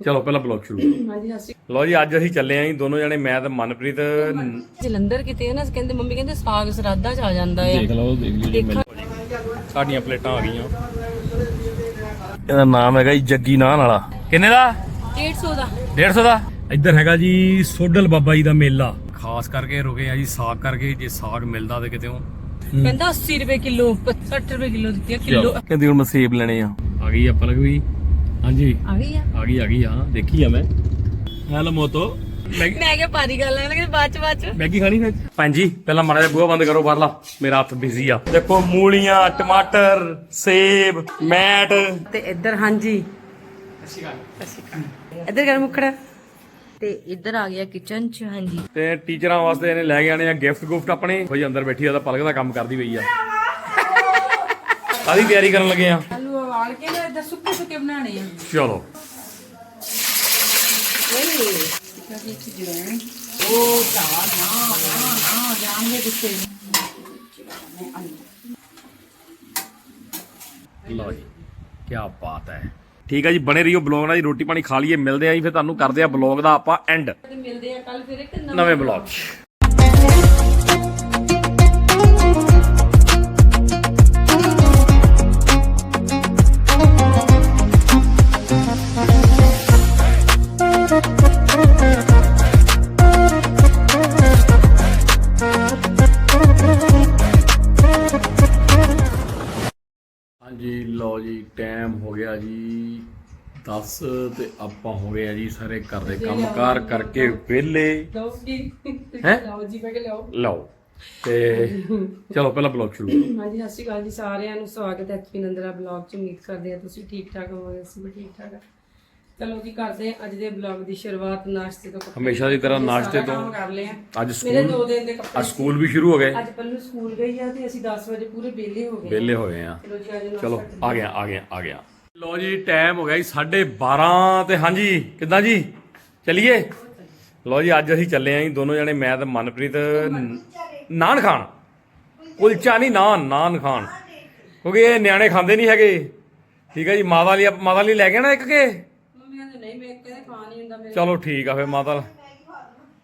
ਚਲੋ ਪਹਿਲਾਂ ਬਲੌਗ ਸ਼ੁਰੂ ਕਰੋ। ਹਾਂਜੀ ਸਤਿ ਲਓ ਜੀ ਅੱਜ ਅਸੀਂ ਚੱਲੇ ਆਂ ਜੀ ਦੋਨੋਂ ਜਣੇ ਮੈਂ ਤੇ ਮਨਪ੍ਰੀਤ। ਜਲੰਧਰ ਕਿਤੇ ਨਾ ਕਹਿੰਦੇ ਮੰਮੀ ਕਹਿੰਦੇ ਸਾਗ ਸਰਾਦਾ ਚ ਆ ਜਾਂਦਾ ਆ। ਲਓ ਦੇਖ ਲਈ ਦੇਖਾਂ। ਸਾਡੀਆਂ ਪਲੇਟਾਂ ਆ ਗਈਆਂ। ਇਹਦਾ ਨਾਮ ਹੈਗਾ ਜੀ ਜੱਗੀ ਨਾਨ ਵਾਲਾ। ਕਿੰਨੇ ਦਾ? 150 ਦਾ। 150 ਦਾ? ਇੱਧਰ ਹੈਗਾ ਜੀ ਸੋਡਲ ਬਾਬਾ ਜੀ ਦਾ ਮੇਲਾ। ਖਾਸ ਕਰਕੇ ਰੁਕੇ ਆ ਜੀ ਸਾਗ ਕਰਕੇ ਜੇ ਸਾਗ ਮਿਲਦਾ ਤੇ ਕਿਤੇ ਕਹਿੰਦਾ 80 ਰੁਪਏ ਕਿਲੋ 60 ਰੁਪਏ ਕਿਲੋ ਦਿੱਤੀ ਆ ਕਿਲੋ। ਕਹਿੰਦੀ ਹੁਣ ਮੈਂ ਸੇਬ ਲੈਣੇ ਆ। ਆ ਗਈ ਆ ਪਲਕ ਵੀ ਹਾਂਜੀ। ਆ ਗਈ ਆ? ਆ ਗਈ ਆ ਗਈ ਹਾਂ। ਦੇਖੀ ਆ ਮੈਂ। ਹੈਲੋ ਮੋਤੋ। ਮੈਗੀ ਮੈਂ ਕਿਹਾ ਪਾਰੀ ਗੱਲ ਆ ਕਿ ਬਾਅਦ ਚ ਬਾਅਦ ਚ। ਮੈਗੀ ਖਾਣੀ ਫਿਰ? ਹਾਂਜੀ ਪਹਿਲਾਂ ਮਾੜਾ ਜਿਹਾ ਬੂਹਾ ਬੰਦ ਕਰੋ ਬਾਹਰਲਾ। ਮੇਰਾ ਹੱਥ ਬਿਜ਼ੀ ਆ। ਦੇਖੋ ਮੂਲੀਆਂ ਟਮਾਟਰ ਸੇਬ ਮੈਟ। ਤੇ ਇੱਧਰ ਹਾਂਜੀ। ਅਸੀਂ ਇੱਧਰ ਕਰ ਮੁਖੜਾ। ਤੇ ਇੱਧਰ ਆ ਗਿਆ ਕਿਚਨ ਚ ਹਾਂਜੀ। ਤੇ ਟੀਚਰਾਂ ਵਾਸਤੇ ਇਹਨੇ ਲੈ ਕੇ ਆਣੇ ਆ ਗਿਫਟ ਗੁਫਟ ਆਪਣੇ। ਕੋਈ ਅੰਦਰ ਬੈਠੀ ਆ ਤਾਂ ਪਲਕ ਦਾ ਕੰਮ ਕਰਦੀ ਪਈ ਆ। ਕਾਦੀ ਤਿਆਰੀ ਕਰਨ ਲੱਗੇ ਆ। ਉਬਾਲ ਕੇ ਨਾ ਇੱਧਰ ਸੁੱਕੇ ਸੁੱਕੇ ਬਣਾਣੇ ਆ। ਚਲੋ। ਉਹ ਚਾਹ ਨਾ ਨਾ ਨਾ ਜਾਣਗੇ ਕਿੱਥੇ ਲਓ ਜੀ ਕੀ ਬਾਤ ਹੈ। ਠੀਕ ਹੈ ਜੀ ਬਣੇ ਰਹੀਓ ਬਲੌਗ ਨਾਲ ਜੀ ਰੋਟੀ ਪਾਣੀ ਖਾ ਲਈਏ ਮਿਲਦੇ ਆ ਜੀ ਫਿਰ ਤੁਹਾਨੂੰ ਕਰਦੇ ਆ ਬਲੌਗ ਦਾ ਆਪਾਂ ਐਂਡ ਮਿਲਦੇ ਆ ਕੱਲ ਫਿਰ ਇੱਕ ਨਵੇਂ ਬਲੌਗ 'ਚ। ਗਿਆ ਜੀ 10 ਤੇ ਆਪਾਂ ਹੋ ਗਏ ਆ ਜੀ ਸਾਰੇ ਘਰ ਦੇ ਕੰਮਕਾਰ ਕਰਕੇ ਵਿਹਲੇ। ਹੈਂ? ਲਓ ਜੀ ਮੈਂ ਕਿ ਲਓ। ਲਓ। ਤੇ ਚਲੋ ਪਹਿਲਾਂ ਬਲੌਗ ਸ਼ੁਰੂ ਕਰੋ। ਹਾਂਜੀ ਸਤਿ ਸ਼੍ਰੀ ਅਕਾਲ ਜੀ ਸਾਰਿਆਂ ਨੂੰ। ਸਵਾਗਤ ਹੈ ਐਚਪੀ ਨੰਦਰਾ ਬਲੌਗ ਚ। ਉਮੀਦ ਕਰਦੇ ਆ ਤੁਸੀਂ ਠੀਕ ਠਾਕ ਹੋਵੋਗੇ ਅਸੀਂ ਵੀ ਠੀਕ ਠਾਕ ਆ। ਚਲੋ ਜੀ ਕਰਦੇ ਆ ਅੱਜ ਦੇ ਬਲੌਗ ਦੀ ਸ਼ੁਰੂਆਤ ਨਾਸ਼ਤੇ ਤੋਂ ਕੱਪੜੇ ਹਮੇਸ਼ਾ ਦੀ ਤਰ੍ਹਾਂ ਨਾਸ਼ਤੇ ਤੋਂ ਕੰਮ ਕਰ ਲਿਆ ਅੱਜ ਮੇਰੇ ਸਕੂਲ ਦੋ ਦਿਨ ਦੇ ਕੱਪੜੇ ਅੱਜ ਸਕੂਲ ਵੀ ਸ਼ੁਰੂ ਹੋ ਗਏ। ਅੱਜ ਪੱਲੂ ਸਕੂਲ ਗਈ ਆ ਤੇ ਅਸੀਂ 10 ਵਜੇ ਪੂਰੇ ਵਿਹਲੇ ਹੋ ਗਏ ਵਿਹਲੇ ਹੋਏ ਆ। ਚਲੋ ਜੀ ਅੱਜ ਚਲੋ ਆ ਗਿਆ ਆ ਗਿਆ ਆ ਗਿਆ। ਲਓ ਜੀ ਟਾਈਮ ਹੋ ਗਿਆ ਜੀ 12:30 ਤੇ ਹਾਂਜੀ ਕਿੱਦਾਂ ਜੀ? ਚੱਲੀਏ? ਲਓ ਜੀ ਅੱਜ ਅਸੀਂ ਚੱਲੇ ਆਂ ਜੀ ਦੋਨੋਂ ਜਣੇ ਮੈਂ ਤੇ ਮਨਪ੍ਰੀਤ ਨਾਨ ਖਾਣ। ਕੁਲਚਾ ਨਹੀਂ ਨਾਨ ਨਾਨ ਖਾਣ। ਕਿਉਂਕਿ ਇਹ ਨਿਆਣੇ ਖਾਂਦੇ ਨਹੀਂ ਹੈਗੇ। ਠੀਕ ਹੈ ਜੀ ਮਾਤਾ ਲਈ ਮਾਤਾ ਲਈ ਲੈ ਕੇ ਨਾ ਇੱਕ ਕੇ? ਚਲੋ ਠੀਕ ਆ ਫਿਰ ਮਾਤਾ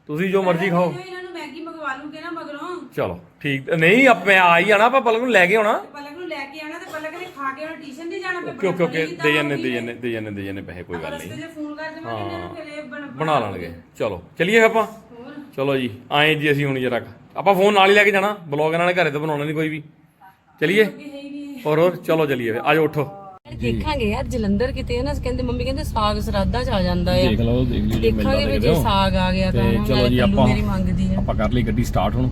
ਤੁਸੀਂ ਜੋ ਮਰਜ਼ੀ ਖਾਓ। ਇਹਨਾਂ ਨੂੰ ਮੈਗੀ ਮੰਗਵਾ ਲੂਗੇ ਨਾ ਮਗਰੋਂ। ਚਲੋ ਠੀਕ। ਨਹੀਂ ਆਪ ਮੈਂ ਆ ਹੀ ਜਾਣਾ ਆਪਾਂ ਪਲਕ ਨੂੰ ਲੈ ਕੇ ਆਉਣਾ। ਪਲਕ ਨੂੰ ਲੈ ਕੇ ਆਣਾ ਤੇ ਪਲਕ ਨੇ ਖਾ ਕੇ ਟਿਊਸ਼ਨ ਨਹੀਂ ਜਾਣਾ ਓਕੇ ਓਕੇ ਦੇ ਜੰਨੇ ਦੇ ਜੰਨੇ ਦੇ ਜੰਨੇ ਦੇ ਜੰਨੇ ਪੈਸੇ ਕੋਈ ਗੱਲ ਨਹੀਂ। ਜੇ ਫੋਨ ਕਰ ਦੇਵਾਂਗੇ ਇਹਨਾਂ ਨੂੰ ਫਿਰ ਇਹ ਬਣ ਬਣਾ ਲੈਣਗੇ ਚਲੋ ਚਲਿਏ ਆਪਾਂ? ਚਲੋ ਜੀ ਆਏ ਜੀ ਅਸੀਂ ਹੁਣ ਜਰਾ ਆਪਾਂ ਫੋਨ ਨਾਲ ਹੀ ਲੈ ਕੇ ਜਾਣਾ ਬਲੌਗ ਇਹਨਾਂ ਨੇ ਘਰੇ ਤਾਂ ਬਣਾਉਣਾ ਨਹੀਂ ਕੋਈ ਵੀ। ਚਲਿਏ? ਹੋਰ ਹੋਰ ਚਲੋ ਚਲਿਏ ਫਿਰ ਆਜੋ ਉੱਠੋ। ਦੇਖਾਂਗੇ ਯਾਰ ਜਲੰਧਰ ਕਿਤੇ ਨਾ ਕਹਿੰਦੇ ਮੰਮੀ ਕਹਿੰਦੇ ਸਾਗ ਸਰਾਦਾ ਚ ਆ ਜਾਂਦਾ ਆ। ਦੇਖ ਲਓ ਦੇਖ ਲਈ ਦੇਖਾਂਗੇ ਵੀ ਜੇ ਸਾਗ ਆ ਗਿਆ ਤਾਂ ਚਲੋ ਨਾਲੇ ਜੀ ਆਪਾਂ ਮੇਰੀ ਮੰਗਦੀ ਆ। ਆਪਾਂ ਕਰ ਲਈ ਗੱਡੀ ਸਟਾਰਟ ਹੁਣ।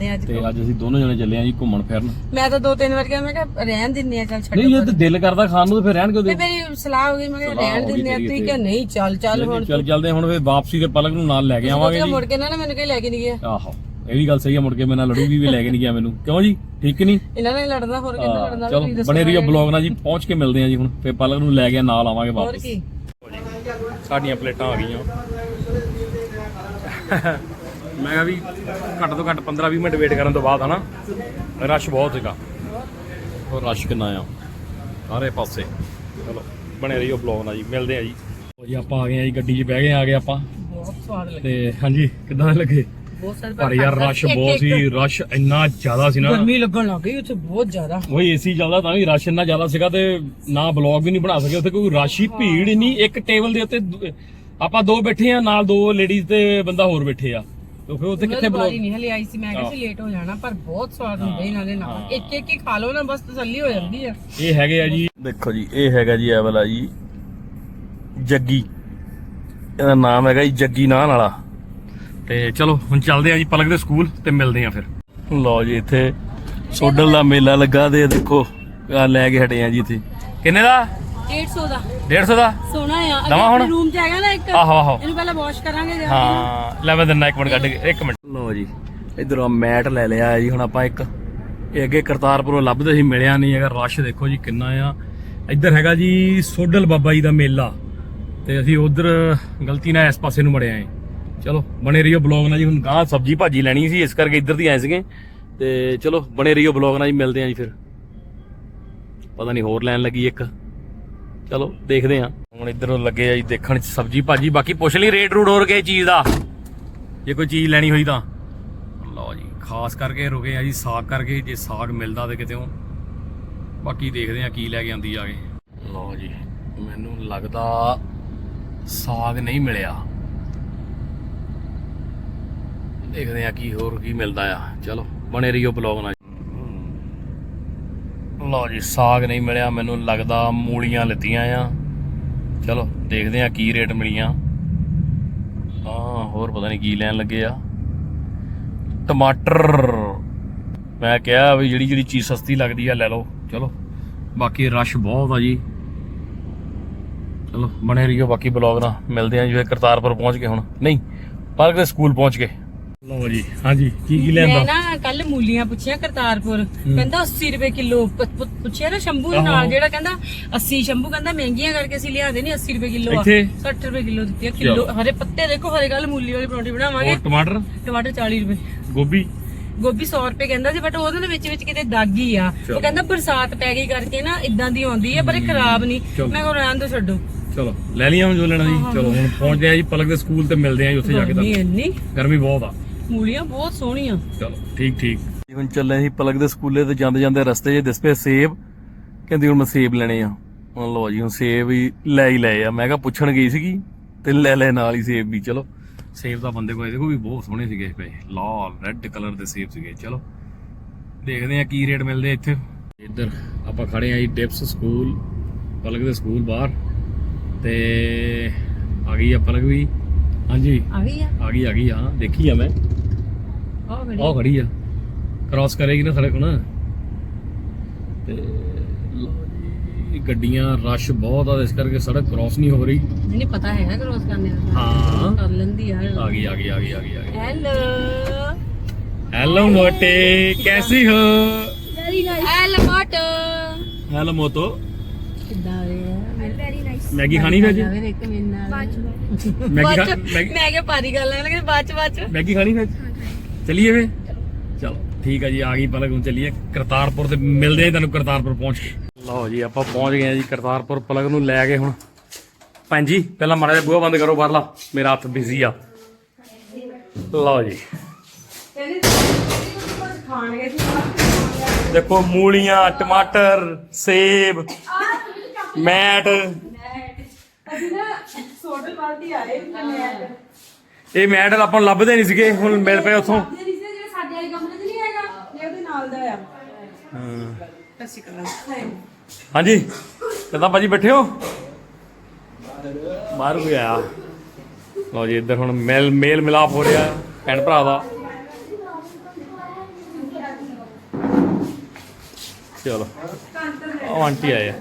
ਚੱਲਦੇ ਆ ਅੱਜ ਤੇ ਅੱਜ ਅਸੀਂ ਦੋਨੋਂ ਜਣੇ ਚੱਲੇ ਆਂ ਜੀ ਘੁੰਮਣ ਫਿਰਨ। ਮੈਂ ਤਾਂ ਦੋ ਤਿੰਨ ਵਾਰ ਕਿਹਾ ਮੈਂ ਕਿਹਾ ਰਹਿਣ ਦਿੰਨੇ ਆ ਚੱਲ ਛੱਡ ਨਹੀਂ ਜੇ ਤੇ ਦਿਲ ਕਰਦਾ ਖਾਣ ਨੂੰ ਤੇ ਫਿਰ ਰਹਿਣ ਕਿਉਂ ਦੇ ਤੇ ਮੇਰੀ ਸਲਾਹ ਹੋ ਗਈ ਮੈਂ ਕਿਹਾ ਰਹਿਣ ਦਿੰਨੇ ਆ ਤੁਸੀਂ ਕਿਹਾ ਨਹੀਂ ਚੱਲ ਚੱਲ ਹੁਣ ਚੱਲ ਚੱਲਦੇ ਹੁਣ ਫਿਰ ਵਾਪਸੀ ਤੇ ਪਲਕ ਨੂੰ ਨਾਲ ਲੈ ਕੇ ਆਵਾਂਗੇ ਮੁੜ ਕੇ ਨਾ ਨਾ ਮੈਨੂੰ ਕਹੀ ਲੈ ਕੇ ਨਹੀਂ ਗਿਆ। ਆਹੋ ਇਹ ਵੀ ਗੱਲ ਸਹੀ ਆ ਮੁੜ ਕੇ ਮੇਰੇ ਨਾਲ ਲੜੂਗੀ ਵੀ ਲੈ ਕੇ ਨਹੀਂ ਗਿਆ ਮੈਨੂੰ। ਕਿਉਂ ਜੀ? ਠੀਕ ਕਿ ਨਹੀਂ? ਇਹਨਾਂ ਨੇ ਲੜਨਾ ਹੋਰ ਕਿੰਨਾ ਲੜਨਾ ਚਲੋ ਬਣੇ ਰਹੀਓ ਬਲੌਗ ਨਾਲ ਜੀ ਪਹੁੰਚ ਕੇ ਮਿਲਦੇ ਆ ਜੀ ਹੁਣ। ਫੇਰ ਪਲਕ ਨੂੰ ਲੈ ਕੇ ਨਾਲ ਆਵਾਂਗੇ ਹੋਰ ਵਾਪਸ। ਕੀ? ਸਾਡੀਆਂ ਪਲੇਟਾਂ ਆ ਗਈਆਂ। ਮੈਂ ਕਿਹਾ ਵੀ ਘੱਟ ਤੋਂ ਘੱਟ 15-20 ਮਿੰਟ ਵੇਟ ਕਰਨ ਤੋਂ ਬਾਅਦ ਹਨਾ ਰਸ਼ ਬਹੁਤ ਸੀਗਾ। ਉਹ ਰਸ਼ ਕਿੰਨਾ ਆ? ਸਾਰੇ ਪਾਸੇ। ਚਲੋ ਬਣੇ ਰਹੀਓ ਬਲੌਗ ਨਾਲ ਜੀ ਮਿਲਦੇ ਆ ਜੀ। ਜੀ ਆਪਾਂ ਆ ਗਏ ਆ ਜੀ ਗੱਡੀ 'ਚ ਬਹਿ ਗਏ ਆ ਗਏ ਆਪਾਂ। ਬਹੁਤ ਸਵਾਦ ਲੱਗੇ। ਤੇ ਹਾਂਜੀ ਕਿੱਦਾਂ ਲੱਗੇ? ਬਹੁਤ ਸਾਰੇ ਪਰ ਯਾਰ ਰਸ਼ ਬਹੁਤ ਸੀ ਰਸ਼ ਇੰਨਾ ਜ਼ਿਆਦਾ ਸੀ ਨਾ। ਗਰਮੀ ਲੱਗਣ ਲੱਗ ਗਈ ਉੱਥੇ ਬਹੁਤ ਜ਼ਿਆਦਾ। ਉਹੀ ਏਸੀ ਚੱਲਦਾ ਤਾਂ ਵੀ ਰਸ਼ ਇੰਨਾ ਜ਼ਿਆਦਾ ਸੀਗਾ ਤੇ ਨਾ ਬਲੌਗ ਵੀ ਨਹੀਂ ਬਣਾ ਸਕੇ। ਉੱਥੇ ਕੋਈ ਰਸ਼ ਹੀ ਭੀੜ ਹੀ। ਨਹੀਂ ਇੱਕ ਟੇਬਲ ਦੇ ਉੱਤੇ ਆਪਾਂ ਦੋ ਬੈਠੇ ਆ ਨਾਲ ਦੋ ਲੇਡੀਜ਼ ਤੇ ਬੰਦਾ ਹੋਰ ਬੈਠੇ ਆ। ਤੇ ਫਿਰ ਉੱਥੇ ਕਿੱਥੇ ਬਲੌਗ ਨਹੀਂ ਹਲੇ ਆਈ ਸੀ ਮੈਂ ਕਿਹਾ ਸੀ ਲੇਟ ਹੋ ਜਾਣਾ ਪਰ ਬਹੁਤ ਸਵਾਦ ਹੁੰਦੇ ਇਹਨਾਂ ਦੇ ਨਾਲ। ਇੱਕ ਇੱਕ ਹੀ ਖਾ ਲਓ ਨਾ ਬਸ ਤਸੱਲੀ ਹੋ ਜਾਂਦੀ ਆ। ਇਹ ਹੈਗੇ ਆ ਜੀ। ਦੇਖੋ ਜੀ ਇਹ ਹੈਗਾ ਜੀ ਇਹ ਵਾਲਾ ਜੀ ਜੱਗੀ। ਇਹਦਾ ਨਾਮ ਹੈਗਾ ਜੀ ਜੱਗੀ ਨਾਨ ਵਾਲਾ। ਤੇ ਚਲੋ ਹੁਣ ਚੱਲਦੇ ਆ ਜੀ ਪਲਕ ਦੇ ਸਕੂਲ ਤੇ ਮਿਲਦੇ ਆ ਫਿਰ। ਲਓ ਜੀ ਇੱਥੇ ਸੋਡਲ ਦਾ ਮੇਲਾ ਲੱਗਾ ਤੇ ਦੇਖੋ ਆ ਲੈ ਕੇ ਹਟੇ ਆ ਜੀ ਇੱਥੇ। ਕਿੰਨੇ ਦਾ? 150 ਦਾ। 150 ਦਾ? ਸੋਹਣਾ ਆ। ਨਵਾਂ ਹੁਣ? ਰੂਮ ਚ ਹੈਗਾ ਨਾ ਇੱਕ। ਆਹੋ ਆਹੋ। ਇਹਨੂੰ ਪਹਿਲਾਂ ਵਾਸ਼ ਕਰਾਂਗੇ ਜਾ ਕੇ। ਹਾਂ ਲੈ ਮੈਂ ਦਿੰਦਾ ਇੱਕ ਮਿੰਟ ਕੱਢ ਕੇ ਇੱਕ ਮਿੰਟ। ਲਓ ਜੀ ਇਧਰੋਂ ਮੈਟ ਲੈ ਲਿਆ ਜੀ ਹੁਣ ਆਪਾਂ ਇੱਕ। ਇਹ ਅੱਗੇ ਕਰਤਾਰਪੁਰੋਂ ਲੱਭਦੇ ਸੀ ਮਿਲਿਆ ਨਹੀਂ ਹੈਗਾ। ਰਸ਼ ਦੇਖੋ ਜੀ ਕਿੰਨਾ ਆ। ਇੱਧਰ ਹੈਗਾ ਜੀ ਸੋਡਲ ਬਾਬਾ ਜੀ ਦਾ ਮੇਲਾ। ਤੇ ਅਸੀਂ ਉਧਰ ਗਲਤੀ ਨਾਲ ਇਸ ਪਾਸੇ ਨੂੰ ਮੜੇ ਆਏ ਚਲੋ ਬਣੇ ਰਹੀਓ ਬਲੌਗ ਨਾਲ ਜੀ। ਹੁਣ ਗਾਂ ਸਬਜੀ ਭਾਜੀ ਲੈਣੀ ਸੀ ਇਸ ਕਰਕੇ ਇੱਧਰ ਦੀ ਆਏ ਸੀਗੇ। ਤੇ ਚਲੋ ਬਣੇ ਰਹੀਓ ਬਲੌਗ ਨਾਲ ਜੀ ਮਿਲਦੇ ਆਂ ਜੀ ਫਿਰ। ਪਤਾ ਨਹੀਂ ਹੋਰ ਲੈਣ ਲੱਗੀ ਇੱਕ। ਚਲੋ, ਦੇਖਦੇ ਆਂ ਹੁਣ ਇਧਰੋਂ ਲੱਗੇ ਆ ਜੀ ਦੇਖਣ ਚ ਸਬਜੀ ਭਾਜੀ, ਬਾਕੀ ਪੁੱਛ ਲਈ ਰੇਟ ਰੂਟ ਹੋਰ ਕਿਸੇ ਚੀਜ਼ ਦਾ? ਜੇ ਕੋਈ ਚੀਜ਼ ਲੈਣੀ ਹੋਈ ਤਾਂ। ਲਓ ਜੀ, ਖਾਸ ਕਰਕੇ ਰੁਕੇ ਆ ਜੀ ਸਾਗ ਕਰਕੇ, ਜੇ ਸਾਗ ਮਿਲਦਾ ਤੇ ਕਿਤੇੋਂ ਬਾਕੀ ਦੇਖਦੇ ਆ ਕੀ ਲੈ ਕੇ ਆਂਦੀ ਆ ਕੇ। ਲਓ ਜੀ, ਮੈਨੂੰ ਲੱਗਦਾ ਸਾਗ ਨਹੀਂ ਮਿਲਿਆ। ਦੇਖਦੇ ਆ ਕੀ ਹੋਰ ਕੀ ਮਿਲਦਾ ਆ। ਚਲੋ, ਬਣੇ ਰਹੀਓ ਬਲੌਗ ਨਾਲ। ਲਓ ਜੀ, ਸਾਗ ਨਹੀਂ ਮਿਲਿਆ, ਮੈਨੂੰ ਲੱਗਦਾ ਮੂਲੀਆਂ ਲਿੱਤੀਆਂ ਆ। ਚਲੋ, ਦੇਖਦੇ ਆ ਕੀ ਰੇਟ ਮਿਲੀਆਂ। ਹਾਂ, ਹੋਰ ਪਤਾ ਨਹੀਂ ਕੀ ਲੈਣ ਲੱਗੇ ਆ। ਟਮਾਟਰ। ਮੈਂ ਕਿਹਾ ਵੀ ਜਿਹੜੀ ਜਿਹੜੀ ਚੀਜ਼ ਸਸਤੀ ਲੱਗਦੀ ਆ, ਲੈ ਲਓ। ਚਲੋ, ਬਾਕੀ ਰਸ਼ ਬਹੁਤ ਆ ਜੀ। ਚਲੋ, ਬਣੇ ਰਹੀਓ ਬਾਕੀ ਬਲੌਗ ਨਾਲ। ਮਿਲਦੇ ਆ ਜੀ ਕਰਤਾਰਪੁਰ ਪਹੁੰਚ ਗਏ ਹੁਣ। ਨਹੀਂ, ਪਾਰਕ ਦੇ ਸਕੂਲ ਪਹੁੰਚ ਗਏ। ਲਓ ਜੀ ਹਾਂਜੀ ਕੀ ਕੀ ਮੈਂ ਲੈਂਦਾ ਨਾ ਕੱਲ ਮੂਲੀਆਂ ਪੁੱਛਿਆ ਕਰਤਾਰਪੁਰ। ਕਹਿੰਦਾ 80 ਰੁਪਏ ਕਿਲੋ ਪੁੱਛਿਆ ਨਾ ਸ਼ੰਭੂ ਆਹੋ। ਨਾਲ ਜਿਹੜਾ ਕਹਿੰਦਾ 80 ਸ਼ੰਭੂ ਕਹਿੰਦਾ ਮਹਿੰਗੀਆਂ ਕਰਕੇ ਅਸੀਂ ਲਿਆਦੇ ਨਹੀਂ 80 ਰੁਪਏ ਕਿਲੋ ਆ। ਇੱਥੇ? 60 ਰੁਪਏ ਕਿਲੋ ਦਿੱਤੀ ਆ ਕਿਲੋ। ਹਰੇ ਪੱਤੇ ਦੇਖੋ ਹਰੇ ਕੱਲ ਮੂਲੀ ਵਾਲੀ ਪਰੌਂਠੀ ਬਣਾਵਾਂਗੇ। ਹੋਰ ਟਮਾਟਰ? ਟਮਾਟਰ 40 ਰੁਪਏ। ਗੋਭੀ? ਗੋਭੀ 100 ਰੁਪਏ ਕਹਿੰਦਾ ਸੀ ਬਟ ਉਹਦੇ ਵਿੱਚ ਵਿੱਚ ਕਿਤੇ ਦਾਗ ਹੀ ਆ। ਚਲੋ। ਉਹ ਕਹਿੰਦਾ ਬਰਸਾਤ ਪੈ ਗਈ ਕਰਕੇ ਨਾ ਇਦਾਂ ਦੀ ਆਉਂਦੀ ਹੈ ਪਰ ਇਹ ਖਰਾਬ ਨਹੀਂ ਚਲੋ। ਮੈਂ ਕਿਹਾ ਰਹਿਣ ਦੋ ਛੱਡੋ। ਚਲੋ ਲੈ ਲਈਆਂ ਹੁਣ ਜੋ ਲੈਣਾ ਸੀ। ਚਲੋ ਹੁਣ ਪਹੁੰਚਦੇ ਆ ਜੀ ਪਲਕ ਦੇ ਸਕੂਲ ਤੇ ਮਿਲਦੇ ਆ ਜੀ ਉੱਥੇ ਜਾ ਕੇ ਨਹੀਂ ਤੁਹਾਨੂੰ ਇੰਨੀ। ਗਰਮੀ ਬਹੁਤ ਆ। ਮੂਲੀਆਂ ਬਹੁਤ ਸੋਹਣੀਆਂ। ਚਲੋ ਠੀਕ ਠੀਕ। ਹੁਣ ਚੱਲੇ ਸੀ ਪਲਕ ਦੇ ਸਕੂਲੇ ਤੇ ਜਾਂਦੇ ਜਾਂਦੇ ਰਸਤੇ 'ਚ ਦਿਸ ਪਏ ਸੇਬ। ਕਹਿੰਦੀ ਹੁਣ ਮੈਂ ਸੇਬ ਲੈਣੇ ਆ। ਹੁਣ ਲਓ ਜੀ ਹੁਣ ਸੇਬ ਹੀ ਲੈ ਹੀ ਲਏ ਆ। ਮੈਂ ਕਿਹਾ ਪੁੱਛਣ ਗਈ ਸੀਗੀ ਤੇ ਲੈ ਲੈ ਨਾਲ ਹੀ ਸੇਬ ਵੀ ਚਲੋ। ਸੇਬ ਤਾਂ ਬੰਦੇ ਕੋਲ ਦੇਖੋ ਵੀ ਬਹੁਤ ਸੋਹਣੇ ਸੀਗੇ ਪਏ। ਲਾਲ ਰੈੱਡ ਕਲਰ ਦੇ ਸੇਬ ਸੀਗੇ ਚਲੋ। ਦੇਖਦੇ ਆ ਕੀ ਰੇਟ ਮਿਲਦੇ ਆ ਇੱਥੇ। ਇੱਧਰ ਆਪਾਂ ਖੜੇ ਆ ਜੀ ਡਿਪਸ ਸਕੂਲ ਪਲਕ ਦੇ ਸਕੂਲ ਬਾਹਰ। ਤੇ ਆ ਗਈ ਆ ਪਲਕ ਵੀ। ਹਾਂਜੀ। ਆ ਗਈ ਆ। ਆ ਗਈ ਆ ਗਈ ਹਾਂ। ਦੇਖੀ ਆ ਮੈਂ। ਆਹ ਬੜੀ ਉਹ ਖੜੀ ਆ। ਕ੍ਰਾਸ ਕਰੇਗੀ ਨਾ ਸੜਕ ਹੁਣ। ਤੇ ਲਓ ਜੀ, ਗੱਡੀਆਂ ਰਸ਼ ਬਹੁਤ ਆ ਇਸ ਕਰਕੇ ਸੜਕ ਕ੍ਰਾਸ ਨਹੀਂ ਹੋ ਰਹੀ। ਨਹੀਂ ਪਤਾ ਹੈਗਾ ਕ੍ਰੋਸ ਕਰਨੇ ਦਾ। ਹਾਂ। ਕਰ ਲੈਂਦੀ ਆ। ਆ ਗਈ ਆ ਗਈ ਆ ਗਈ ਆ ਗਈ ਆ ਗਈ। ਹੈਲੋ ਹੈਲੋ ਮੋਟੇ। ਕੈਸੀ ਹੋ? Hello Moto. ਹੈਲੋ ਮੋਤੋ ਕਿੱਦਾਂ ਵੇ ਮੈਗੀ ਖਾਣੀ ਫਿਰ ਨਾਲ। ਮੈਗੀ ਮੈਗੀ ਮੈਂ ਕਿਹਾ ਪਾਰੀ ਗੱਲ ਹੈ ਲੇਕਿਨ ਬਾਅਦ ਚ ਬਾਅਦ ਚ। ਮੈਗੀ ਖਾਣੀ ਫਿਰ ਚਲੀਏ ਵੇ ਚਲੋ, ਠੀਕ ਹੈ ਜੀ, ਆ ਗਈ ਪਲਕ, ਹੁਣ ਚੱਲੀਏ ਕਰਤਾਰਪੁਰ ਤੇ ਮਿਲਦੇ ਆ ਤੁਹਾਨੂੰ ਕਰਤਾਰਪੁਰ ਪਹੁੰਚ ਕੇ। ਲਓ ਜੀ, ਆਪਾਂ ਪਹੁੰਚ ਗਏ ਆ ਜੀ ਕਰਤਾਰਪੁਰ ਪਲਕ ਨੂੰ ਲੈ ਕੇ ਹੁਣ। ਭੈਣ ਜੀ, ਪਹਿਲਾਂ ਮਾੜਾ ਜਿਹਾ ਬੂਹਾ ਬੰਦ ਕਰੋ ਬਾਹਰਲਾ, ਮੇਰਾ ਹੱਥ ਬਿਜ਼ੀ ਆ। ਲਓ ਜੀ। ਦੇਖੋ, ਮੂਲੀਆਂ, ਟਮਾਟਰ, ਸੇਬ, ਮੈਟ। ਅਸੀਂ ਨਾ ਸੋਡਲ ਪਾਰਟੀ ਆ ਰਹੇ ਇਹ ਮੈਟ ਆਪਾਂ ਨੂੰ ਲੱਭਦੇ ਨਹੀਂ ਸੀਗੇ ਹੁਣ ਮਿਲ ਪਏ ਉੱਥੋਂ। ਜਿਹੜੇ ਜਿਹੜੇ ਸਾਡੇ ਵਾਲੇ ਕਮਰੇ 'ਚ ਨਹੀਂ ਹੈਗਾ ਇਹ ਉਹਦੇ ਨਾਲ ਦਾ ਆ। ਅਸੀਂ ਕਰਾਂ ਹਾਂਜੀ ਕਿੱਦਾਂ ਭਾਜੀ ਬੈਠੇ ਹੋ? ਬਾਹਰ ਕੋਈ ਆਇਆ? ਲਓ ਜੀ ਇੱਧਰ ਹੁਣ ਮੇਲ ਮੇਲ ਮਿਲਾਪ ਹੋ ਰਿਹਾ ਭੈਣ ਭਰਾ ਦਾ। ਚਲੋ ਉਹ ਆਂਟੀ ਆਏ ਆ।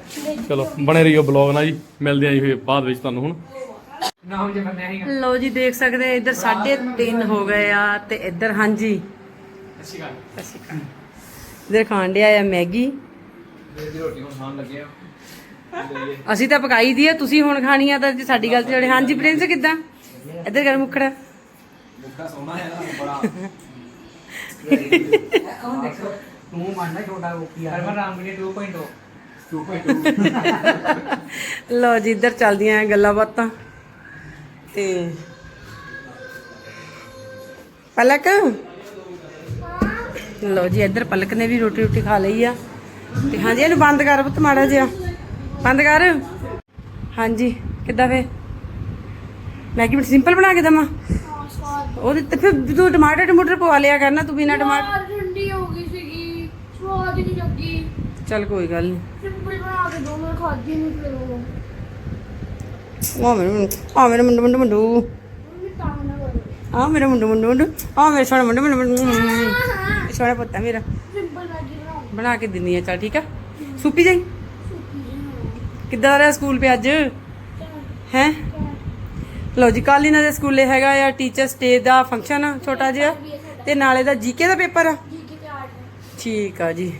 ਚਲੋ ਬਣੇ ਰਹੀਓ ਬਲੌਗ ਨਾਲ ਜੀ। ਮਿਲਦੇ ਆ ਜੀ ਫਿਰ ਬਾਅਦ ਵਿੱਚ ਤੁਹਾਨੂੰ ਹੁਣ। ਲਓ ਜੀ ਦੇਖ ਸਕਦੇ ਆ ਇੱਧਰ 3:30 ਹੋ ਗਏ ਆ ਤੇ ਇੱਧਰ ਹਾਂਜੀ। ਅਸੀਂ ਇੱਧਰ ਖਾਣ ਡਿਆ ਆ ਮੈਗੀ। ਅਸੀਂ ਤਾਂ ਪਕਾਈ ਦੀ ਆ ਤੁਸੀਂ ਹੁਣ ਖਾਣੀ ਆ ਤਾਂ ਜੇ ਸਾਡੀ ਗੱਲ ਤੇ ਜਿਹੜੇ ਹਾਂਜੀ ਪ੍ਰਿੰਸ ਕਿੱਦਾਂ? ਇੱਧਰ ਕਰ ਮੁਖੜਾ। ਤੂੰ ਮੰਨਣਾ ਛੋਟਾ ਗੋਪੀ ਆ? ਹਰਮਨ ਰਾਮਗੜੀ 2.0 ਲਓ ਜੀ ਇੱਧਰ ਚੱਲਦੀਆਂ ਗੱਲਾਂ ਬਾਤਾਂ। ਤੇ ਪਲਕ? ਲਓ ਜੀ ਇੱਧਰ ਪਲਕ ਨੇ ਵੀ ਰੋਟੀ ਰੋਟੀ ਖਾ ਲਈ ਆ। ਤੇ ਹਾਂਜੀ ਇਹਨੂੰ ਬੰਦ ਕਰ ਪੁੱਤ ਮਾੜਾ ਜਿਹਾ। ਬੰਦ ਕਰ। ਹਾਂਜੀ ਕਿੱਦਾਂ ਫੇ ਮੈਗੀ ਬਟ ਸਿੰਪਲ ਬਣਾ ਕੇ ਦਵਾਂ? ਉਹਦੇ ਤੇ ਫਿਰ ਤੂੰ ਟਮਾਟਰ ਟਮੂਟਰ ਪਵਾ ਲਿਆ ਕਰਨਾ ਤੂੰ ਬਿਨਾ ਟਮਾਟਰ ਠੰਡੀ ਹੋ ਗਈ ਸੀਗੀ। ਸਵਾਦ ਨਹੀਂ ਲੱਗੀ। ਚੱਲ ਕੋਈ ਗੱਲ ਨਹੀਂ ਸਿੰਪਲ ਬਣਾ ਕੇ ਦੋ ਮੈਂ ਖਾਦੀ ਨਹੀਂ ਫਿਰ ਉਹ। ਆ ਮੇਰੇ ਆ ਮੇਰੇ ਮੁੰਡੂ ਮੁੰਡੂ ਮੁੰਡੂ। ਆ ਮੇਰਾ ਮੁੰਡੂ ਮੁੰਡੂ ਮੁੰਡੂ। ਆ ਮੇਰਾ ਸੋਹਣਾ ਮੁੰਡੂ ਮੁੰਡੂ ਸੋਹਣਾ ਪੁੱਤ ਮੇਰਾ। ਬਣਾ ਕੇ ਦਿੰਨੀ ਆ, ਚੱਲ ਠੀਕ ਆ। ਸੁੱਪੀ ਜਾਈ? ਕਿੱਦਾਂ ਰਿਹਾ ਸਕੂਲ ਪੇ ਅੱਜ? ਹੈ? ਲਓ ਜੀ ਕੱਲ ਇਹਨਾਂ ਦੇ ਸਕੂਲੇ ਹੈਗਾ ਆ ਟੀਚਰਸ ਡੇ ਦਾ ਫੰਕਸ਼ਨ ਛੋਟਾ ਜਿਹਾ। ਤੇ ਨਾਲੇ ਦਾ ਜੀਕੇ ਦਾ ਪੇਪਰ ਆ? ਠੀਕ ਆ ਜੀ।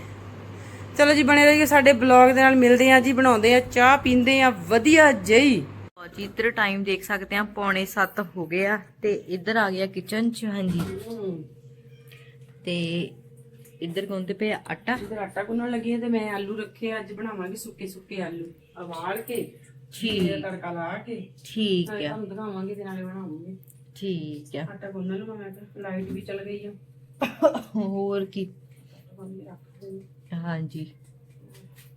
ਚਲੋ ਜੀ, ਬਣੇ ਰਹੀਏ ਸਾਡੇ ਬਲੌਗ ਦੇ ਨਾਲ, ਮਿਲਦੇ ਆ ਜੀ, ਬਣਾਉਂਦੇ ਆ, ਚਾਹ ਪੀਂਦੇ ਆ, ਵਧੀਆ ਜਈ। ਜੀ ਇੱਧਰ ਟਾਈਮ ਦੇਖ ਸਕਦੇ ਆ ਪੌਣੇ 7 ਹੋ ਗਏ ਆ ਤੇ ਇੱਧਰ ਆ ਗਿਆ ਕਿਚਨ ਚ ਹਾਂਜੀ। ਤੇ ਇੱਧਰ ਗੁੰਨਦੇ ਪਏ ਆਟਾ? ਇਧਰ ਆਟਾ ਗੁੰਨਣ ਲੱਗੀ ਤੇ ਮੈਂ ਆਲੂ ਰੱਖੇ ਅੱਜ ਬਣਾਵਾਂਗੇ ਸੁੱਕੇ ਸੁੱਕੇ ਆਲੂ। ਉਬਾਲ ਕੇ ਠੀਕ। ਤੜਕਾ ਲਾ ਕੇ ਠੀਕ ਆ। ਤੁਹਾਨੂੰ ਦਿਖਾਵਾਂਗੇ ਤੇ ਨਾਲੇ ਬਣਾਵਾਂਗੇ। ਠੀਕ ਆ। ਆਟਾ ਗੁੰਨ ਲਵਾਂ ਮੈਂ ਤਾਂ ਲਾਈਟ ਵੀ ਚਲ ਗਈ ਆ। ਹੋਰ ਕੀ? ਹਾਂਜੀ।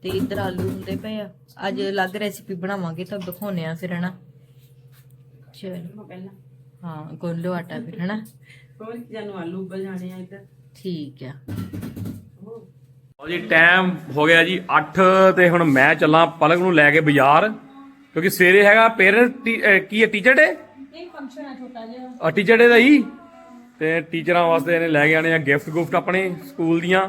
ਤੇ ਇੱਧਰ ਆਲੂ ਹੁੰਦੇ ਪਏ ਆ। ਅੱਜ ਅਲੱਗ ਰੈਸਿਪੀ ਬਣਾਵਾਂਗੇ ਤਾਂ ਦਿਖਾਉਨੇ ਆ ਫਿਰ ਹਨਾ? ਚਲ। ਮੈਂ ਪਹਿਲਾਂ ਹਾਂ ਗੁੰਨ ਲਓ ਆਟਾ ਫਿਰ ਹਨਾ? ਹੋਰ ਜਾਨੂੰ ਆਲੂ ਉਬਲ ਜਾਣੇ ਆ ਇੱਧਰ। ਠੀਕ ਆ। ਲਓ ਜੀ ਟਾਈਮ ਹੋ ਗਿਆ ਜੀ 8 ਤੇ ਹੁਣ ਮੈਂ ਚੱਲਾਂ ਪਲਕ ਨੂੰ ਲੈ ਕੇ ਬਾਜ਼ਾਰ ਕਿਉਂਕਿ ਸਵੇਰੇ ਹੈਗਾ ਪੇਰੈਂਟ ਕੀ ਹੈ ਟੀਚਰ ਡੇ ਇੱਕ ਫੰਕਸ਼ਨ ਆ ਛੋਟਾ ਜਿਹਾ। ਆ ਟੀਚਰ ਡੇ ਦਾ ਹੀ। ਤੇ ਟੀਚਰਾਂ ਵਾਸਤੇ ਇਹਨੇ ਲੈ ਕੇ ਆਣੇ ਆ ਗਿਫਟ ਗੁਫਟ ਆਪਣੇ ਸਕੂਲ ਦੀਆਂ।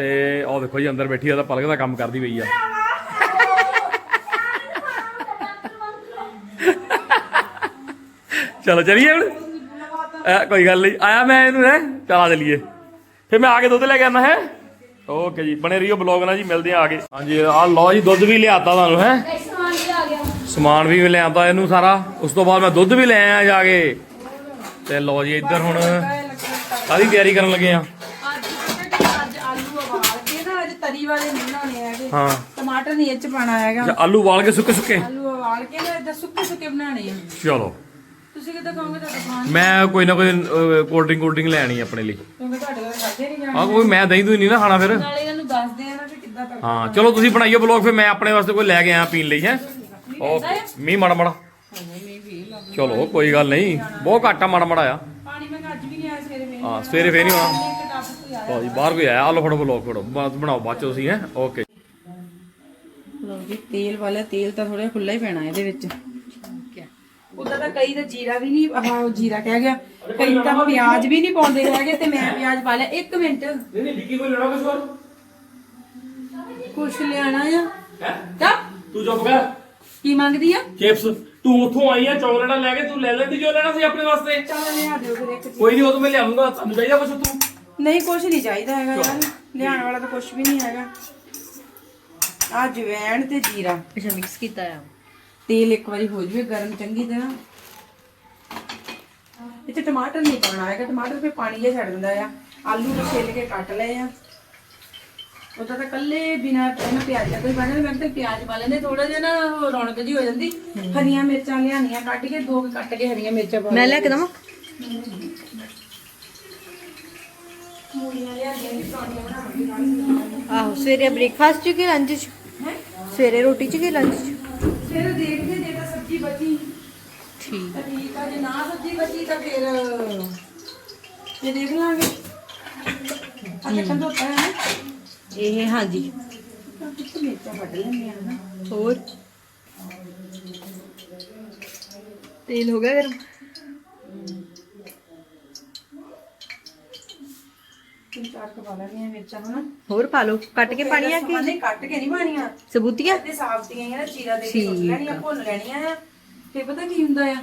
ਤੇ ਉਹ ਦੇਖੋ ਜੀ, ਅੰਦਰ ਬੈਠੀ ਆ ਤਾਂ ਪਲਕ ਦਾ ਕੰਮ ਕਰਦੀ ਪਈ ਆ। ਚਲੋ ਚਲੀਏ ਹੁਣ? ਅਹ ਕੋਈ ਗੱਲ ਨਹੀਂ, ਆਇਆ ਮੈਂ ਇਹਨੂੰ, ਹੈ? ਚਲਾ ਚਲੀਏ ਫਿਰ ਮੈਂ ਆ ਕੇ ਦੁੱਧ ਲੈ ਕੇ ਆਣਾ ਹੈ? ਓਕੇ ਜੀ, ਬਣੇ ਰਹੀਓ ਬਲੌਗ ਨਾਲ ਜੀ, ਮਿਲਦੇ ਆ ਆ ਕੇ। ਹਾਂਜੀ ਆ ਲਓ ਜੀ, ਦੁੱਧ ਵੀ ਲਿਆਤਾ ਤੁਹਾਨੂੰ, ਹੈ? ਸਮਾਨ ਵੀ ਆ ਇਹਨੂੰ ਸਾਰਾ। ਉਸ ਤੋਂ ਬਾਅਦ ਮੈਂ ਦੁੱਧ ਵੀ ਲੈ ਆਇਆ ਜਾ ਕੇ। ਤੇ ਲਓ ਜੀ, ਇੱਧਰ ਹੁਣ ਸਾਰੀ ਤਿਆਰੀ ਕਰਨ ਲੱਗੇ ਆ ਅੱਜ ਅੱਜ ਆਲੂ ਉਬਾਲ ਕੇ ਨਾ ਅੱਜ ਤਰੀ ਵਾਲੇ ਨਹੀਂ ਬਣਾਉਣੇ ਹੈਗੇ। ਹਾਂ। ਟਮਾਟਰ ਨਹੀਂ ਇਹ ਚ ਪਾਣਾ ਹੈਗਾ। ਅੱਛਾ, ਆਲੂ ਵਾਲ ਕੇ ਸੁੱਕੇ ਸੁੱਕੇ? ਆਲੂ ਉਬਾਲ ਕੇ ਨਾ ਇਦਾਂ ਸੁੱਕੇ ਸੁੱਕੇ ਬਣਾਉਣੇ ਆ। ਚਲੋ। ਤੁਸੀਂ ਕਿੱਦਾਂ ਕਹੋਗੇ ਤੁਹਾਡਾ ਖਾਣ ਮੈਂ ਕੋਈ ਨਾ ਕੋਈ ਕੋਲਡ ਡਰਿੰਕ ਕੋਲਡ ਡਰਿੰਕ ਲੈਣੀ ਆਪਣੇ ਲਈ। ਕਿਉਂਕਿ ਤੁਹਾਡੇ ਕੋਲ ਖਾਦੇ ਨਹੀਂ ਜਾਣਾ। ਆ ਕੋਈ ਮੈਂ ਦਹੀਂ ਦੂਈ ਨਹੀਂ ਨਾ ਖਾਣਾ ਫਿਰ। ਨਾਲੇ ਇਹਨਾਂ ਦੱਸਦੇ ਆ ਨਾ ਕਿ ਕਿੱਦਾਂ ਤੜਕਾ ਹਾਂ ਚਲੋ ਤੁਸੀਂ ਬਣਾਈਓ ਬਲੌਗ ਫਿਰ ਮੈਂ ਆਪਣੇ ਵਾਸਤੇ ਕੋਈ ਲੈ ਕੇ ਆਇਆ ਪੀਣ ਲਈ ਹੈ। ਓਕੇ ਮੀਂਹ ਮਾੜਾ ਮਾੜਾ। ਚਲੋ ਕੋਈ ਗੱਲ ਨਹੀਂ। ਬਹੁਤ ਘੱਟ ਮਾੜਾ ਮਾੜਾ ਆ। ਪਾਣੀ ਮੈਂ ਅੱਜ ਵੀ ਨਹੀਂ ਆਇਆ ਸਵੇਰੇ ਵੇਲੇ ਹਾਂ ਸਵੇਰੇ ਫੇਰ ਨਹੀਂ ਹੋਣਾ ਲਓ ਜੀ ਬਾਹਰ ਕੋਈ ਆਇਆ? ਆ ਲਓ ਫੜੋ ਬਲੌਗ ਫੜੋ। ਬਾਅਦ ਬਣਾਓ ਬਾਅਦ ਚ ਤੁਸੀਂ ਹੈ? ਓਕੇ। ਲਓ ਜੀ ਤੇਲ ਵਾਲਾ ਤੇਲ ਤਾਂ ਥੋੜਾ ਖੁੱਲਾ ਹੀ ਪੈਣਾ ਇਹਦੇ ਵਿੱਚ। ਉਦਾਂ ਤਾਂ ਕਈ ਤਾਂ ਜੀਰਾ ਵੀ ਨਹੀਂ ਆਹ ਜੀਰਾ ਕਹਿ ਗਿਆ। ਕਈ ਤਾਂ ਪਿਆਜ਼ ਵੀ ਨਹੀਂ ਪਾਉਂਦੇ ਹੈਗੇ ਤੇ ਮੈਂ ਪਿਆਜ਼ ਪਾ ਲਿਆ। 1 ਮਿੰਟ। ਨਹੀਂ ਨਹੀਂ ਵਿੱਕੀ ਕੋਈ ਲੈਣਾ ਕੁਝ ਹੋਰ? ਕੁਛ ਲਿਆਣਾ ਆ। ਹੈ? ਤਾਂ। ਤੂੰ ਚੁੱਪ ਕਰ। ਕੀ ਮੰਗਦੀ ਆ? ਚਿਪਸ। ਤੂੰ ਉੱਥੋਂ ਆਈ ਆ ਚੌਕਲੇਟਾਂ ਲੈ ਕੇ ਤੂੰ ਲੈ ਲੈਂਦੀ ਜੋ ਲੈਣਾ ਸੀ ਆਪਣੇ ਵਾਸਤੇ। ਚੱਲ ਲਿਆ ਦਿਓ ਫਿਰ ਇੱਕ ਚੀਜ਼। ਕੋਈ ਨਹੀਂ ਉਹ ਤਾਂ ਮੈਂ ਲਿਆਉਂਗਾ ਤੁਹਾਨੂੰ ਚਾਹੀਦਾ ਕੁਛ ਤੂੰ। ਨਹੀਂ ਕੁਛ ਨਹੀਂ ਚਾਹੀਦਾ ਹੈਗਾ ਯਾਰ। ਲਿਆਉਣ ਵਾਲਾ ਤਾਂ ਕੁਛ ਵੀ ਨਹੀਂ ਹੈਗਾ। ਆ ਜਵੈਣ ਤੇ ਜੀਰਾ। ਅੱਛਾ ਮਿਕਸ ਕੀਤਾ ਆ। ਤੇਲ ਇੱਕ ਵਾਰੀ ਹੋ ਜਵੇ ਗਰਮ ਚੰਗੀ ਤਰ੍ਹਾਂ। 'ਚ ਟਮਾਟਰ ਨਹੀਂ ਪਾਉਣਾ ਹੈਗਾ। ਟਮਾਟਰ ਫਿਰ ਪਾਣੀ ਜਿਹਾ ਛੱਡ ਦਿੰਦਾ ਆ। ਆਲੂ ਨੂੰ ਛਿੱਲ ਕੇ ਕੱਟ ਲਏ ਆ। ਉਹਦਾ ਤਾਂ ਕੱਲੇ ਬਿਨਾ ਇਹਨਾਂ ਪਿਆਜ਼ਾਂ ਤੋਂ ਹੀ ਬਣਦਾ ਮੈਂ ਤਾਂ ਪਿਆਜ਼ ਪਾ ਲੈਂਦੇ। ਥੋੜਾ ਜਿਹਾ ਨਾ ਉਹ ਰੌਣਕ ਜੀ ਹੋ ਜਾਂਦੀ। ਹਰੀਆਂ ਮਿਰਚਾਂ ਲਿਆਣੀਆਂ ਕੱਟ ਕੇ ਦੋ ਕੁ ਕੱਟ ਕੇ ਹਰੀਆਂ ਮਿਰਚਾਂ ਪਾ ਮੈਂ ਲੈ ਕੇ ਦਵਾਂ? ਮੂਲੀਆਂ ਲਿਆਣੀਆਂ ਵੀ ਪਰੌਂਠੀਆਂ ਬਣਾਵਾਂਗੇ ਨਾਲ। ਆਹੋ ਸਵੇਰੇ ਬ੍ਰੇਕਫਾਸਟ ਚ ਕਿ ਲੰਚ ਚ? ਸਵੇਰੇ ਰੋਟੀ ਚ ਕਿ ਲੰਚ ਚ? ਫਿਰ ਦੇਖਦੇ ਜੇ ਤਾਂ ਸਬਜ਼ੀ ਬਚੀ। ਠੀਕ। ਤਾਂ ਠੀਕ ਆ ਜੇ ਨਾ ਸਬਜ਼ੀ ਬਚੀ ਤਾਂ ਫਿਰ ਇਹ ਦੇਖ ਲਾਂਗੇ। ਆ ਚੱਕਣ ਤੋਂ ਹੈ ਨਾ? ਇਹ ਹਾਂਜੀ। ਵੱਢ ਨਾ ਹੋਰ? ਤੇਲ ਹੋ ਗਿਆ ਗਰਮ? ਤਿੰਨ ਚਾਰ ਕਵਾ ਲੈਣੀਆਂ ਮਿਰਚਾਂ ਹਨਾ ਹੋਰ ਪਾ ਲਓ। ਕੱਟ ਕੇ ਪਾਣੀ ਆ ਕਿ ਨਹੀਂ ਕੱਟ ਕੇ ਨਹੀਂ ਪਾਣੀਆਂ ਸਬੂਤੀਆਂ? ਤੇ ਸਾਫਤੀਆਂ ਹੀ ਆ ਨਾ ਚੀਰਾ ਦੇ ਕੇ ਸੁੱਟ ਲੈਣੀਆਂ ਭੁੰਨ ਲੈਣੀਆਂ ਆ। ਤੇ ਪਤਾ ਕੀ ਹੁੰਦਾ ਆ?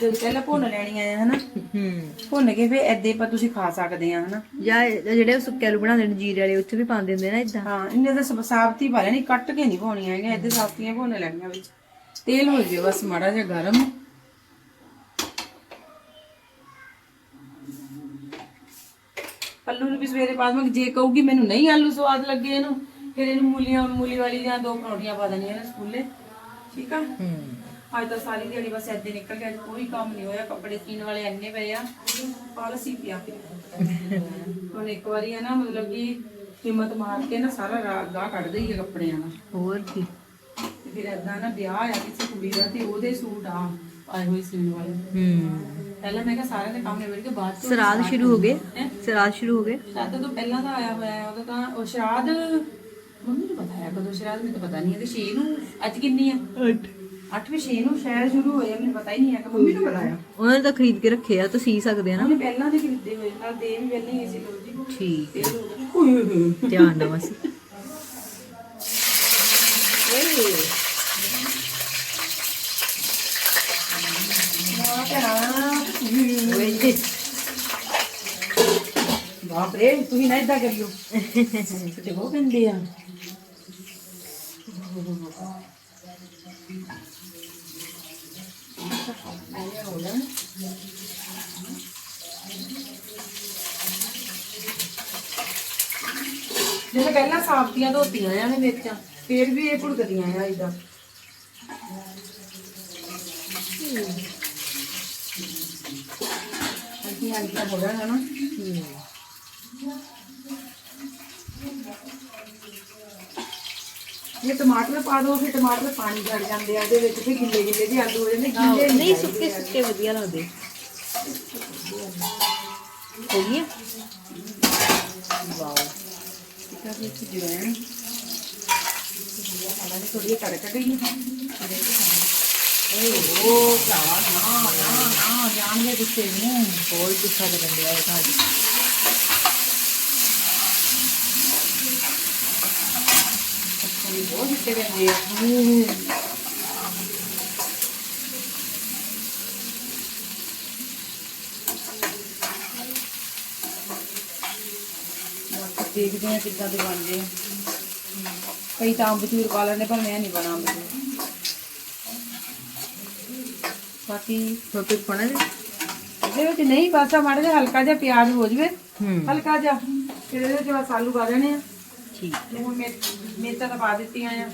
ਜਦੋਂ ਪਹਿਲਾਂ ਭੁੰਨ ਲੈਣੀਆਂ ਆ ਹਨਾ? ਹੂੰ। ਭੁੰਨ ਕੇ ਫਿਰ ਐਦੇ ਪਰ ਤੁਸੀਂ ਖਾ ਸਕਦੇ ਆ ਹਨਾ? ਜਾਂ ਜਿਹੜੇ ਸੁੱਕੇ ਆਲੂ ਬਣਾਉਂਦੇ ਨੇ ਜੀਰੇ ਵਾਲੇ ਉੱਥੇ ਵੀ ਪਾ ਦਿੰਦੇ ਨੇ ਇਦਾਂ ਹਾਂ ਇੰਨੇ ਤਾਂ ਸਾਫਤੀ ਪਾ ਲੈਣੀ ਕੱਟ ਕੇ ਨਹੀਂ ਪਾਉਣੀਆਂ ਹੈਗੀਆਂ ਐਦੇ ਸਾਫਤੀਆਂ ਭੁੰਨ ਲੈਣੀਆਂ ਵਿੱਚ। ਤੇਲ ਹੋ ਜਾਵੇ ਬਸ ਮਾੜਾ ਜਿਹਾ ਗਰਮ। ਆਲੂ ਨੂੰ ਵੀ ਸਵੇਰੇ ਬਾਅਦ ਮੈਂ ਜੇ ਕਹੂਗੀ ਮੈਨੂੰ ਨਹੀਂ ਆਲੂ ਸਵਾਦ ਲੱਗੇ ਇਹਨੂੰ ਫਿਰ ਇਹਨੂੰ ਮੂਲੀਆਂ ਮੂਲੀ ਵਾਲੀ ਜਾਂ ਦੋ ਪਰੌਂਠੀਆਂ ਪਾ ਦੇਣੀਆਂ ਨੇ ਸਕੂਲੇ। ਠੀਕ ਆ? ਅੱਜ ਤਾਂ ਸਾਰੀ ਦਿਹਾੜੀ ਬਸ ਏਦਾਂ ਨਿਕਲ ਗਿਆ ਕੋਈ ਕੰਮ ਨਹੀਂ ਹੋਇਆ ਕੱਪੜੇ ਸੀਨ ਵਾਲੇ ਇੰਨੇ ਪਏ ਆ। ਪਾਲਸੀ ਪਿਆ ਹੁਣ ਇੱਕ ਵਾਰੀ ਹੈ ਨਾ ਮਤਲਬ ਕਿ ਹਿੰਮਤ ਮਾਰ ਕੇ ਨਾ ਸਾਰਾ ਰਾਤ ਗਾਹ ਕੱਢ ਦਈਏ ਕੱਪੜਿਆਂ ਦਾ ਹੋਰ ਕੀ? ਫਿਰ ਏਦਾਂ ਨਾ ਵਿਆਹ ਆ ਕਿਸੇ ਕੁੜੀ ਦਾ ਤੇ ਉਹਦੇ ਸੂਟ ਆ ਆਏ ਹੋਏ ਸੀਨ ਵਾਲੇ। ਹੂੰ। ਪਹਿਲਾਂ ਮੈਂ ਕਿਹਾ ਸਾਰਿਆਂ ਦੇ ਕੰਮ ਨਿਬੜ ਕੇ ਬਾਅਦ ਚ ਸਰਾਧ ਸ਼ੁਰੂ ਹੋ ਗਏ। ਸਰਾਧ ਸ਼ੁਰੂ ਹੋ ਗਏ। ਸ਼ਰਾਧ ਤੋਂ ਪਹਿਲਾਂ ਤਾਂ ਆਇਆ ਹੋਇਆ ਹੈ ਉਹਦਾ ਤਾਂ ਉਹ ਸ਼ਰਾਧ ਮੰਮੀ ਨੂੰ ਪਤਾ ਹੈ ਕਦੋਂ ਸ਼ਰਾਧ ਮੈਨੂੰ ਤਾਂ ਪਤਾ ਨਹੀਂ ਹੈ। ਤੇ 6 ਨੂੰ ਅੱਜ ਕਿੰਨੀ ਆ 8 8ਵੀਂ 6 ਨੂੰ ਸ਼ਾਇਦ ਸ਼ੁਰੂ ਹੋਇਆ ਮੈਨੂੰ ਪਤਾ ਹੀ ਨਹੀਂ ਹੈ ਕਿ ਮੰਮੀ ਨੂੰ ਪਤਾ ਆ ਉਹਨਾਂ ਨੇ ਤਾਂ ਖਰੀਦ ਕੇ ਰੱਖੇ ਆ ਤੁਸੀਂ ਸਕਦੇ ਆ ਨਾ। ਉਹਨੇ ਪਹਿਲਾਂ ਦੇ ਖਰੀਦੇ ਹੋਏ ਨਾਲ ਦੇ ਵੀ ਪਹਿਲਾਂ ਹੀ ਸੀ ਲੋ ਜੀ। ਠੀਕ ਹੋਏ। ਧਿਆਨ ਨਾਲ ਬਸ ਨਾ ਭੈਣਾ ਓਏ ਬਾਪ ਰੇ ਤੁਸੀਂ ਨਾ ਇਦਾਂ ਕਰਿਓ। ਤੇ ਉਹ ਆ, ਜਿਵੇਂ ਪਹਿਲਾਂ ਸਾਫਤੀਆਂ ਧੋਤੀਆਂ ਆ ਨੇ ਮਿਰਚਾਂ ਫੇਰ ਵੀ ਇਹ ਭੁੜਕਦੀਆਂ ਆ ਇਦਾਂ ਹਲਕੀ ਹਲਕੀ ਹੋ ਜਾਣਾ ਨਾ ਇਹ ਟਮਾਟਰ ਪਾ ਦੋ ਫਿਰ ਟਮਾਟਰ ਪਾਣੀ ਛੱਡ ਜਾਂਦੇ ਆ ਇਹਦੇ ਵਿੱਚ ਫਿਰ ਗਿੱਲੇ ਗਿੱਲੇ ਜਿਹੇ ਆਲੂ ਹੋ ਜਾਂਦੇ ਗਿੱਲੇ ਨਹੀਂ ਸੁੱਕੇ ਸੁੱਕੇ ਵਧੀਆ ਲੱਗਦੇ ਹੋ ਗਈ ਵਾਓ ਠੀਕ ਹੈ ਜੀ ਜਵੈਣ ਸਾਡਾ ਨੇ ਥੋੜੀ ਕੜਕ ਗਈ ਓਏ ਉਹ ਭਰਾਵਾ ਨਾ ਨਾ ਨਾ ਜਾਣਗੇ ਗੁੱਸੇ ਨੂੰ ਬਹੁਤ ਗੁੱਸਾ ਕਰਨ ਡਿਆ ਇਹ ਤਾਂ ਬਹੁਤ ਹਿੱਟੇ ਪੈਂਦੇ ਆ ਬਸ ਦੇਖਦੇ ਆ ਕਿੱਦਾਂ ਦੇ ਬਣਦੇ ਆ। ਕਈ ਤਾਂ ਅੰਬਚੂਰ ਪਾ ਲੈਂਦੇ, ਪਰ ਮੈਂ ਨਹੀਂ ਬਣਾ ਅੰਬਚੂਰ ਬਾਕੀ ਜੀ ਇਹਦੇ ਵਿੱਚ ਨਹੀਂ ਬਸ ਆ ਮਾੜਾ ਜਿਹਾ ਹਲਕਾ ਜਿਹਾ ਪਿਆਜ਼ ਹੋ ਜਵੇ। ਹਲਕਾ ਜਿਹਾ। ਫਿਰ ਇਹਦੇ ਵਿੱਚ ਬਸ ਆਲੂ ਪਾ ਦੇਣੇ ਆ। ਠੀਕ। ਮਿਰਚ ਮਿਰਚਾਂ ਤਾਂ ਪਾ ਦਿੱਤੀਆਂ ਆ।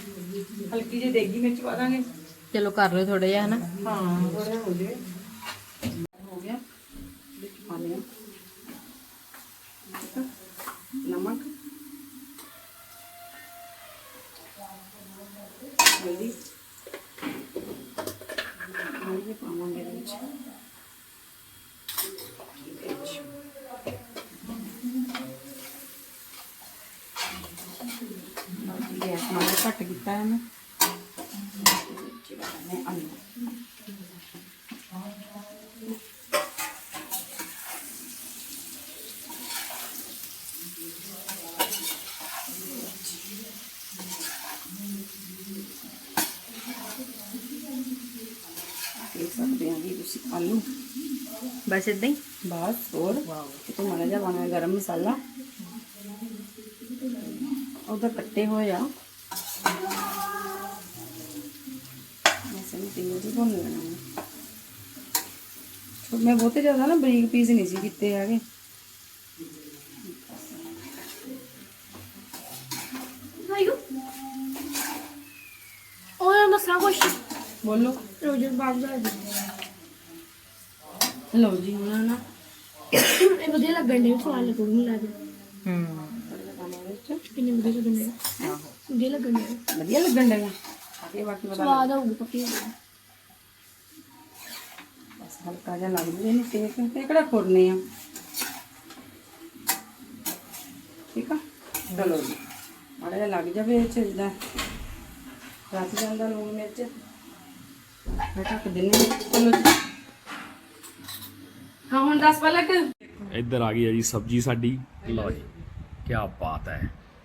ਹਲਕੀ ਜਿਹੀ ਦੇਗੀ ਮਿਰਚ ਪਾ ਦਾਂਗੇ। ਚਲੋ ਕਰ ਲਓ ਥੋੜਾ ਜਿਹਾ ਹਨਾ? ਹਾਂ ਥੋੜਾ ਹੋ ਜਾਵੇ ਹੋ ਗਿਆ ਵਿੱਚ ਪਾ ਲਿਆ ਠੀਕ ਆ? ਨਮਕ ਹਲਦੀ ਹਲਦੀ ਪਾਵਾਂਗੇ ਇਹਦੇ ਵਿੱਚ ਗੈਸ ਮਾੜਾ ਘੱਟ ਕੀਤਾ ਹੈ ਮੈਂ ਮੈਂ ਆਲੂ ਦੇਖ ਸਕਦੇ ਹਾਂ ਜੀ ਤੁਸੀਂ ਆਲੂ ਬਸ ਇਦਾਂ ਹੀ ਬਸ ਹੋਰ ਇਹ ਤੋਂ ਮਾੜਾ ਜਿਹਾ ਪਾਣਾ ਗਰਮ ਮਸਾਲਾ ਉਹਦਾ ਕੱਟੇ ਹੋਏ ਆ ਮਸਾਲੇ ਤੇਲ ਜੀ ਭੁੰਨ ਲੈਣਾ ਹੈ। ਛੋ- ਮੈਂ ਬਹੁਤੇ ਜ਼ਿਆਦਾ ਨਾ ਬਰੀਕ ਪੀਸ ਨਹੀਂ ਸੀ ਕੀਤੇ ਹੈਗੇ ਭਾਈਓ ਉਹ ਮੈਂ ਦੱਸਣਾ ਕੁਛ ਬੋਲੋ ਰੋਜਰ ਬਾਗ ਦਾ ਜੀ ਲਓ ਜੀ ਹੁਣ ਨਾ ਇਹ ਵਧੀਆ ਲੱਗਣ ਦੇ ਸਵਾਲ ਲੱਗੂ ਮੈਨੂੰ ਲੱਗਦਾ। ਹੂੰ। ਕਿੰਨੇ ਵਧੀਆ ਲੱਗਣ ਦੇ ਵਧੀਆ ਲੱਗਣ ਦੇ ਵਧੀਆ ਲੱਗਣ ਡਿਆ ਅੱਗੇ ਬਾਕੀ ਪਤਾ ਸਵਾਦ ਆਊਗਾ ਪੱਕੀ ਬਸ ਹਲਕਾ ਜਿਹਾ ਲੱਗ ਜੂ ਇਹਨੂੰ ਸੇਕ ਤੇ ਕਿਹੜਾ ਖੁਰਨੇ ਆ? ਠੀਕ ਆ? ਚਲੋ ਜੀ। ਮਾੜਾ ਜਿਹਾ ਲੱਗ ਜਾਵੇ ਇਹ ਜਾਂਦਾ ਲੂਣ ਮਿਰਚ। ਮੈਂ ਢੱਕ ਦਿੰਨੀ ਹਾਂ। ਚਲੋ ਜੀ। ਹਾਂ ਹੁਣ 10 ਪਲਕ ਇੱਧਰ ਆ ਗਈ ਹੈ ਜੀ ਸਬਜੀ ਸਾਡੀ। ਲਓ ਜੀ ਕੀ ਬਾਤ ਹੈ।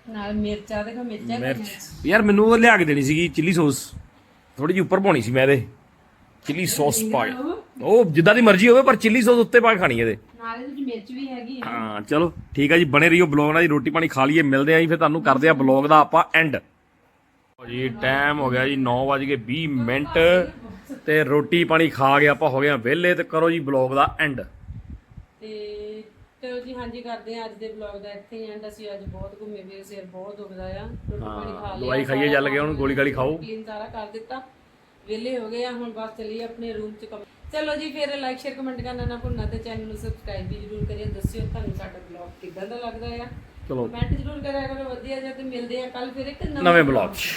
ਨਾਲ ਮਿਰਚਾਂ ਦੇਖੋ ਮਿਰਚਾਂ ਮਿਰਚ। ਯਾਰ ਮੈਨੂੰ ਉਹ ਲਿਆ ਕੇ ਦੇਣੀ ਸੀਗੀ ਚਿੱਲੀ ਸੌਸ। ਥੋੜੀ ਜਿਹੀ ਉੱਪਰ ਪਾਉਣੀ ਸੀ ਮੈਂ ਇਹਦੇ। ਚਿੱਲੀ ਸੌਸ ਪਾ। ਉਹ? ਜਿੱਦਾਂ ਦੀ ਮਰਜ਼ੀ ਹੋਵੇ ਪਰ ਚਿੱਲੀ ਸੌਸ ਉੱਤੇ ਪਾ ਕੇ ਖਾਣੀ ਇਹਦੇ। ਨਾਲ ਇਹਦੇ ਵਿੱਚ ਮਿਰਚ ਵੀ ਹੈਗੀ ਹਾਂ। ਚਲੋ ਠੀਕ ਹੈ ਜੀ ਬਣੇ ਰਹੀਓ ਬਲੌਗ ਨਾਲ ਜੀ ਰੋਟੀ ਪਾਣੀ ਖਾ ਲਈਏ ਮਿਲਦੇ ਆਂ ਜੀ ਫਿਰ ਤੁਹਾਨੂੰ ਕਰਦੇ ਆ ਬਲੌਗ ਦਾ ਆਪਾਂ ਐਂਡ ਜੀ ਟਾਈਮ ਹੋ ਗਿਆ ਜੀ 9:20 ਮਿੰਟ ਤੇ ਰੋਟੀ ਪਾਣੀ ਖਾ ਕੇ ਆਪਾਂ ਹੋ ਗਏ ਆ ਵਿਹਲੇ ਤੇ ਕਰੋ ਜੀ ਬਲੌਗ ਦਾ ਐਂਡ ਤੇ ਚਲੋ ਜੀ ਹਾਂਜੀ ਕਰਦੇ ਆ ਅੱਜ ਦੇ ਵਲੌਗ ਦਾ ਇੱਥੇ ਹੀ ਐਂਡ ਅਸੀਂ ਅੱਜ ਬਹੁਤ ਘੁੰਮੇ ਫਿਰ ਸਿਰ ਬਹੁਤ ਦੁਖਦਾ ਆ। ਰੋਟੀ ਪਾਣੀ ਖਾ ਲਿਆ ਦਵਾਈ ਖਾਈਏ ਚੱਲ ਕੇ ਹੁਣ ਗੋਲੀ ਗਾਲੀ ਖਾਓ। ਕਲੀਨ ਸਾਰਾ ਕਰ ਦਿੱਤਾ। ਵਿਹਲੇ ਹੋ ਗਏ ਆ ਹੁਣ ਬਸ ਚੱਲੀਏ ਆਪਣੇ ਰੂਮ 'ਚ ਕੰਮ। ਚਲੋ ਜੀ ਫਿਰ ਲਾਈਕ ਸ਼ੇਅਰ ਕਮੈਂਟ ਕਰਨਾ ਨਾ ਭੁੱਲਣਾ ਤੇ ਚੈਨਲ ਨੂੰ ਸਬਸਕ੍ਰਾਈਬ ਵੀ ਜਰੂਰ ਕਰਿਓ ਦੱਸਿਓ ਤੁਹਾਨੂੰ ਸਾਡਾ ਵਲੌਗ ਕਿੱਦਾਂ ਦਾ ਲੱਗਦਾ ਆ। ਚਲੋ। ਕਮੈਂਟ ਜਰੂਰ ਕਰਿਆ ਕਰੋ ਵਧੀਆ ਜਿਹਾ ਤੇ ਮਿਲਦੇ ਆ ਕੱਲ ਫਿਰ ਇੱਕ ਨਵੇਂ ਬਲੌਗ 'ਚ।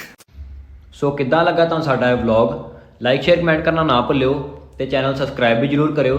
ਸੋ ਕਿੱਦਾਂ ਲੱਗਾ ਤੁਹਾਨੂੰ ਸਾਡਾ ਇਹ ਵਲੌਗ ਲਾਈਕ ਸ਼ੇਅਰ ਕਮੈਂਟ ਕਰਨਾ ਨਾ ਭੁੱਲਿਓ ਤੇ ਚੈਨਲ ਸਬਸਕ੍ਰਾਈਬ ਵੀ ਜਰੂਰ ਕਰਿਓ।